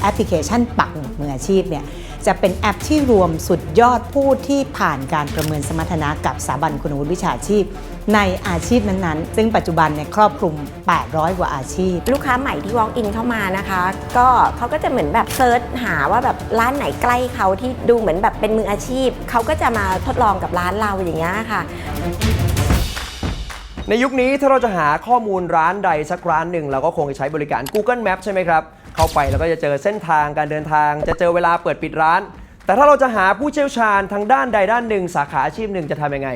แอปพลิเคชันปักหมุดมืออาชีพเนี่ยจะเป็นแอปที่รวมสุดยอดผู้ที่ผ่านการประเมินสมรรถนะกับสถาบันคุณวุฒิวิชาชีพ ในอาชีพนั้นๆ ซึ่งปัจจุบันเนี่ยครอบคลุม 800 กว่าอาชีพ ลูกค้าใหม่ที่ walk in เข้ามานะคะ ก็เขาก็จะเหมือนแบบเซิร์ชหาว่าแบบร้านไหนใกล้เขาที่ดูเหมือนแบบเป็นมืออาชีพ เขาก็จะมาทดลองกับร้านเราอย่างเงี้ยค่ะในยุคนี้ถ้าเราจะหาข้อมูลร้านใดสักร้านหนึ่งเราก็คงจะใช้บริการ Google Map ใช่ไหมครับ เข้าไปแล้วก็จะเจอเส้นทางการเดินทาง จะเจอเวลาเปิดปิดร้าน แต่ถ้าเราจะหาผู้เชี่ยวชาญทางด้านใดด้านหนึ่ง สาขาอาชีพหนึ่งจะทำยังไง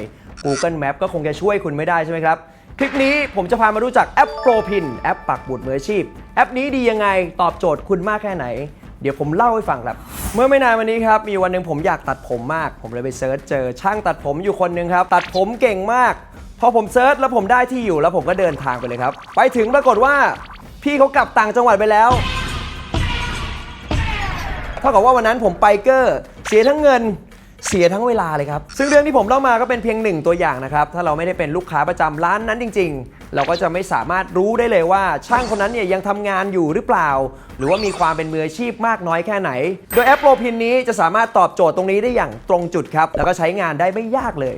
Google Map ก็คงจะช่วยคุณไม่ได้ใช่ไหมครับ คลิปนี้ผมจะพามารู้จักแอป ProPin แอปปักบุตรมืออาชีพ แอปนี้ดียังไงตอบโจทย์คุณมากแค่ไหน เดี๋ยวผมเล่าให้ฟังครับ เมื่อไม่นานวันนี้ครับมีวันหนึ่งผมอยากตัดผมมาก ผมเลยไปเซิร์ชเจอช่างตัดผมอยู่คนหนึ่งครับตัดผมเก่งมากพอผมเซิร์ชแล้วผมได้ที่อยู่แล้วผมก็เดินทางไปเลยครับ ไปถึงปรากฏว่าพี่เขากลับต่างจังหวัดไปแล้ว ท่ากับว่าวันนั้นผมไปเกอร์เสียทั้งเงินเสียทั้งเวลาเลยครับ ซึ่งเรื่องที่ผมเล่ามาก็เป็นเพียงหนึ่งตัวอย่างนะครับ ถ้าเราไม่ได้เป็นลูกค้าประจำร้านนั้นจริง ๆ เราก็จะไม่สามารถรู้ได้เลยว่าช่างคนนั้นเนี่ยยังทำงานอยู่หรือเปล่า หรือว่ามีความเป็นมืออาชีพมากน้อยแค่ไหน โดยแอปโปรพินนี้จะสามารถตอบโจทย์ตรงนี้ได้อย่างตรงจุดครับ แล้วก็ใช้งานได้ไม่ยากเลย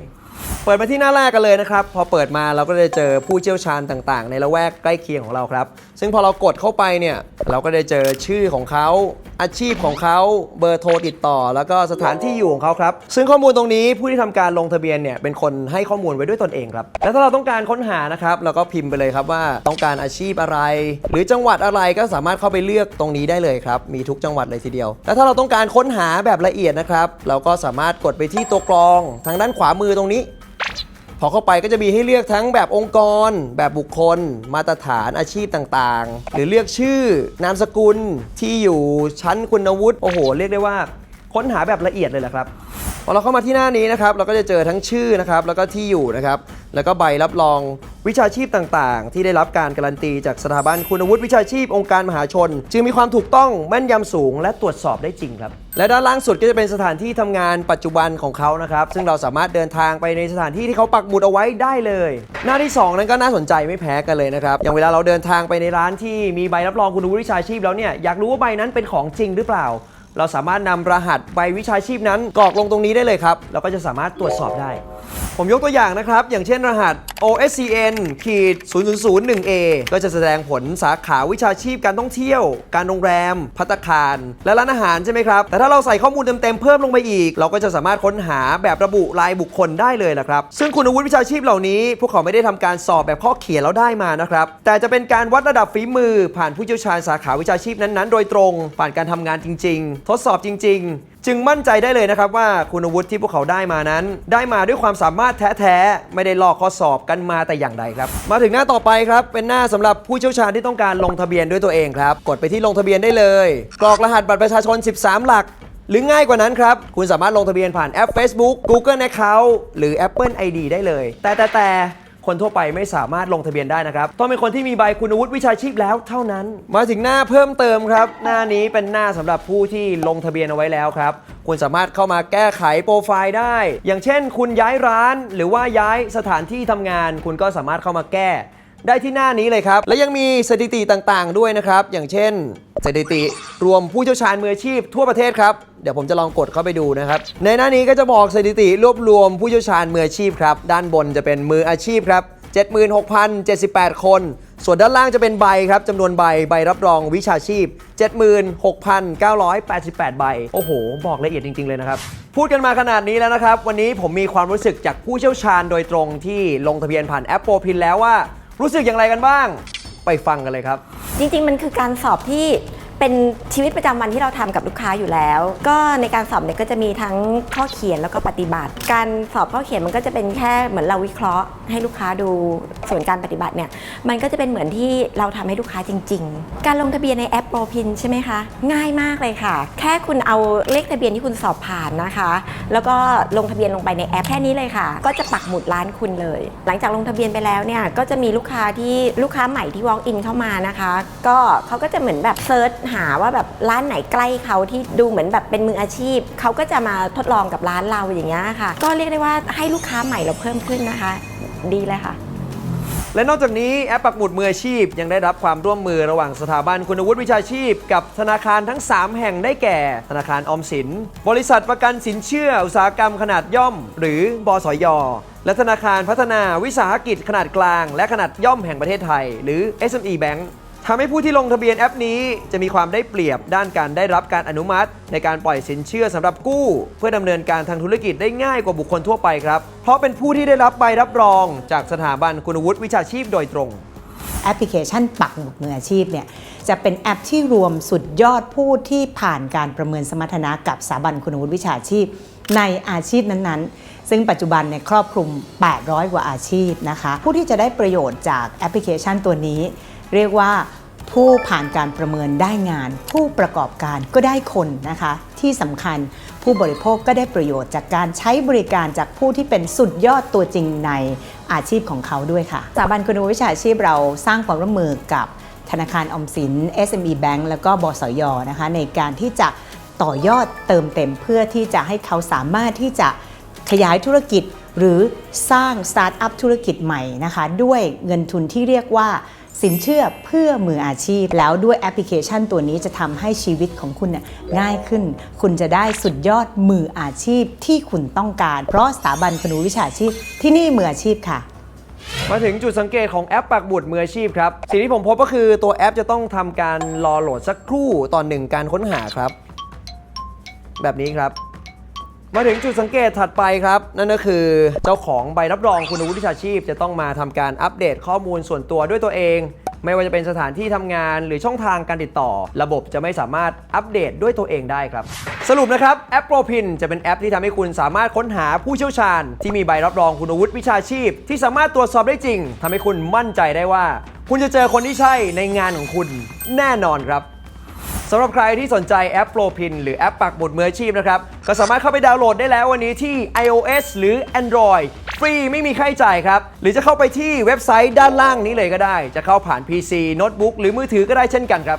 เปิดมาที่หน้าแรกกันเลยนะครับ พอเปิดมาเราก็จะเจอผู้เชี่ยวชาญต่างๆ ในละแวกใกล้เคียงของเราครับ ซึ่งพอเรากดเข้าไปเนี่ยเราก็ได้เจอชื่อของเขาอาชีพของเขาเบอร์โทรติดต่อ แล้วก็สถานที่อยู่ของเขาครับ ซึ่งข้อมูลตรงนี้ผู้ที่ทำการลงทะเบียนเนี่ยเป็นคนให้ข้อมูลไว้ด้วยตนเองครับแล้วถ้าเราต้องการค้นหานะครับเราก็พิมพ์ไปเลยครับว่าต้องการอาชีพอะไร หรือจังหวัดอะไรก็สามารถเข้าไปเลือกตรงนี้ได้เลยครับมีทุกจังหวัดเลยทีเดียว แล้วถ้าเราต้องการค้นหาแบบละเอียดนะครับเราก็สามารถกดไปที่ตัวกรองทางด้านขวามือตรงนี้ พอเข้าไปก็จะมีให้เลือกทั้งแบบองค์กร แบบบุคคล มาตรฐานอาชีพต่างๆ หรือเลือกชื่อนามสกุลที่อยู่ชั้นคุณวุฒิโอ้โห เรียกได้ว่า ค้นหาแบบละเอียดเลยแหละครับ พอเราเข้ามาที่หน้านี้นะครับเราก็จะเจอทั้งชื่อนะครับแล้วก็ที่อยู่นะครับแล้วก็ใบรับรองวิชาชีพต่างๆ ที่ได้รับการการันตีจากสถาบันคุณวุฒิวิชาชีพองค์การมหาชน จึงมีความถูกต้องแม่นยำสูง และตรวจสอบได้จริงครับ และด้านล่างสุดก็จะเป็นสถานที่ทำงานปัจจุบันของเขานะครับซึ่งเราสามารถเดินทางไปในสถานที่ที่เขาปักหมุดเอาไว้ได้เลย หน้าที่ 2 นั้นก็น่าสนใจไม่แพ้กันเลยนะครับอย่างเวลาเราเดินทางไปในร้านที่มีใบรับรองคุณวุฒิวิชาชีพแล้วเนี่ยอยากรู้ว่าใบนั้นเป็นของจริงหรือเปล่า เราสามารถนำรหัสใบวิชาชีพนั้นกรอกลงตรงนี้ได้เลยครับ เราก็จะสามารถตรวจสอบได้ ผมยกตัวอย่างนะครับ อย่างเช่นรหัส OSCN ขีด 0001A ก็จะแสดงผลสาขาวิชาชีพการท่องเที่ยว การโรงแรม พัตคาร และร้านอาหารใช่ไหมครับ แต่ถ้าเราใส่ข้อมูลเต็มๆเพิ่มลงไปอีก เราก็จะสามารถค้นหาแบบระบุรายบุคคลได้เลยละครับ ซึ่งคุณวุฒิวิชาชีพเหล่านี้ พวกเขาไม่ได้ทำการสอบแบบข้อเขียนแล้วได้มานะครับ แต่จะเป็นการวัดระดับฝีมือ ผ่านผู้เชี่ยวชาญสาขาวิชาชีพนั้นๆ โดยตรง ผ่านการทำงานจริง ๆ ทดสอบจริง ๆ จึงมั่นใจได้เลยนะครับว่าคุณวุฒิที่พวกเขาได้มานั้น ได้มาด้วยความสามารถแท้ๆ ไม่ได้ลอกข้อสอบกันมาแต่อย่างใดครับ มาถึงหน้าต่อไปครับ เป็นหน้าสำหรับผู้เชี่ยวชาญที่ต้องการลงทะเบียนด้วยตัวเองครับ กดไปที่ลงทะเบียนได้เลย กรอกรหัสบัตรประชาชน 13 หลักหรือง่ายกว่านั้นครับ คุณสามารถลงทะเบียนผ่านแอป Facebook Google Account หรือ Apple ID ได้เลย แต่แต่แต่ คนทั่วไปไม่สามารถลงทะเบียนได้นะครับ ต้องเป็นคนที่มีใบคุณวุฒิวิชาชีพแล้วเท่านั้น มาถึงหน้าเพิ่มเติมครับ หน้านี้เป็นหน้าสำหรับผู้ที่ลงทะเบียนเอาไว้แล้วครับคุณสามารถเข้ามาแก้ไขโปรไฟล์ได้ อย่างเช่น คุณย้ายร้าน หรือว่าย้ายสถานที่ทำงาน คุณก็สามารถเข้ามาแก้ ได้ที่หน้านี้เลยครับ และยังมีสถิติต่างๆ ด้วยนะครับ อย่างเช่น สถิติรวมผู้เชี่ยวชาญมืออาชีพทั่วประเทศครับเดี๋ยวผมจะลองกดเข้าไปดูนะครับ ในหน้านี้ก็จะบอกสถิติรวบรวมผู้เชี่ยวชาญมืออาชีพครับ ด้านบนจะเป็นมืออาชีพครับ 76,078 คน ส่วนด้านล่างจะเป็นใบครับจำนวนใบใบรับรองวิชาชีพ 76,988 ใบ โอ้โห บอกละเอียดจริง ๆ เลยนะครับ พูดกันมาขนาดนี้แล้วนะครับ วันนี้ผมมีความรู้สึกจากผู้เชี่ยวชาญโดยตรงที่ลงทะเบียนผ่านแอปโปรพินแล้วว่า รู้สึกอย่างไรกันบ้าง ไปฟังกันเลยครับ จริงๆ มันคือการสอบที่ เป็นชีวิตประจำวันที่เราทำกับลูกค้าอยู่แล้ว ก็ในการสอบเนี่ยก็จะมีทั้งข้อเขียนแล้วก็ปฏิบัติ การสอบข้อเขียนมันก็จะเป็นแค่เหมือนเราวิเคราะห์ให้ลูกค้าดูส่วนการปฏิบัติเนี่ยมันก็จะเป็นเหมือนที่เราทำให้ลูกค้าจริง ๆ การลงทะเบียนในแอปโปรพินใช่ไหมคะ ง่ายมากเลยค่ะ แค่คุณเอาเลขทะเบียนที่คุณสอบผ่านนะคะ แล้วก็ลงทะเบียนลงไปในแอปแค่นี้เลยค่ะ ก็จะปักหมุดร้านคุณเลย หลังจากลงทะเบียนไปแล้วเนี่ยก็จะมีลูกค้าที่ลูกค้าใหม่ที่ walk in เข้ามานะคะ ก็เขาก็จะเหมือนแบบเซิร์ชหาว่าแบบร้านไหนใกล้เขาที่ดูเหมือนแบบเป็นมืออาชีพ เขาก็จะมาทดลองกับร้านเราอย่างเงี้ยค่ะ ก็เรียกได้ว่าให้ลูกค้าใหม่เราเพิ่มขึ้นนะคะ ดีเลยค่ะ และนอกจากนี้แอปปักหมุดมืออาชีพ ยังได้รับความร่วมมือระหว่างสถาบันคุณวุฒิวิชาชีพ กับธนาคารทั้ง 3 แห่งได้แก่ ธนาคารออมสิน บริษัทประกันสินเชื่อ อุตสาหกรรมขนาดย่อม หรือบสยและธนาคารพัฒนาวิสาหกิจขนาดกลาง และขนาดย่อมแห่งประเทศไทย หรือ SME Bank ทำให้ผู้ที่ลงทะเบียนแอปนี้จะมีความได้เปรียบด้านการได้รับการอนุมัติ ในการปล่อยสินเชื่อสำหรับกู้ เพื่อดำเนินการทางธุรกิจได้ง่ายกว่าบุคคลทั่วไปครับ เพราะเป็นผู้ที่ได้รับใบรับรอง จากสถาบันคุณวุฒิวิชาชีพโดยตรงแอปพลิเคชันปักหมุดมืออาชีพเนี่ยจะเป็นแอปที่รวมสุดยอดผู้ที่ผ่านการประเมินสมรรถนะกับสถาบันคุณวุฒิวิชาชีพ ในอาชีพนั้นๆ ซึ่งปัจจุบันเนี่ยครอบคลุม 800 กว่าอาชีพนะคะ ผู้ที่จะได้ประโยชน์จากแอปพลิเคชันตัวนี้ เรียกว่าผู้ผ่านการประเมินได้งาน ผู้ประกอบการก็ได้คนนะคะ ที่สำคัญผู้บริโภคก็ได้ประโยชน์จากการใช้บริการจากผู้ที่เป็นสุดยอดตัวจริงในอาชีพของเขาด้วยค่ะสถาบันคุณวิชาชีพเราสร้างความร่วมมือกับธนาคารออมสิน SME Bank แล้วก็บสยนะคะ ในการที่จะต่อยอดเติมเต็มเพื่อที่จะให้เขาสามารถที่จะขยายธุรกิจหรือสร้างสตาร์ทอัพธุรกิจใหม่นะคะ ด้วยเงินทุนที่เรียกว่า สินเชื่อเพื่อมืออาชีพ แล้วด้วยแอปพลิเคชันตัวนี้จะทำให้ชีวิตของคุณเนี่ยง่ายขึ้น คุณจะได้สุดยอดมืออาชีพที่คุณต้องการ เพราะสถาบันครูวิชาชีพที่นี่มืออาชีพค่ะ มาถึงจุดสังเกตของแอปปักหมุดมืออาชีพครับ สิ่งที่ผมพบก็คือตัวแอปจะต้องทำการรอโหลดสักครู่ต่อหนึ่งการค้นหาครับ แบบนี้ครับ มาถึงจุดสังเกตถัดไปครับ นั่นก็คือเจ้าของใบรับรองคุณวุฒิวิชาชีพ จะต้องมาทำการอัปเดตข้อมูลส่วนตัวด้วยตัวเอง ไม่ว่าจะเป็นสถานที่ทำงานหรือช่องทางการติดต่อ ระบบจะไม่สามารถอัปเดตด้วยตัวเองได้ครับ สรุปนะครับแอปโปรพินจะเป็นแอปที่ทำให้คุณสามารถค้นหาผู้เชี่ยวชาญ ที่มีใบรับรองคุณวุฒิวิชาชีพ ที่สามารถตรวจสอบได้จริงทำให้คุณมั่นใจได้ว่า คุณจะเจอคนที่ใช่ในงานของคุณแน่นอนครับ สำหรับใครที่สนใจแอปโปรพินหรือแอปปักหมุดมืออาชีพนะครับ ก็สามารถเข้าไปดาวน์โหลดได้แล้ววันนี้ที่ iOS หรือ Android ฟรีไม่มีค่าใช้จ่ายครับ หรือจะเข้าไปที่เว็บไซต์ด้านล่างนี้เลยก็ได้ จะเข้าผ่าน PC โน้ตบุ๊กหรือมือถือก็ได้เช่นกันครับ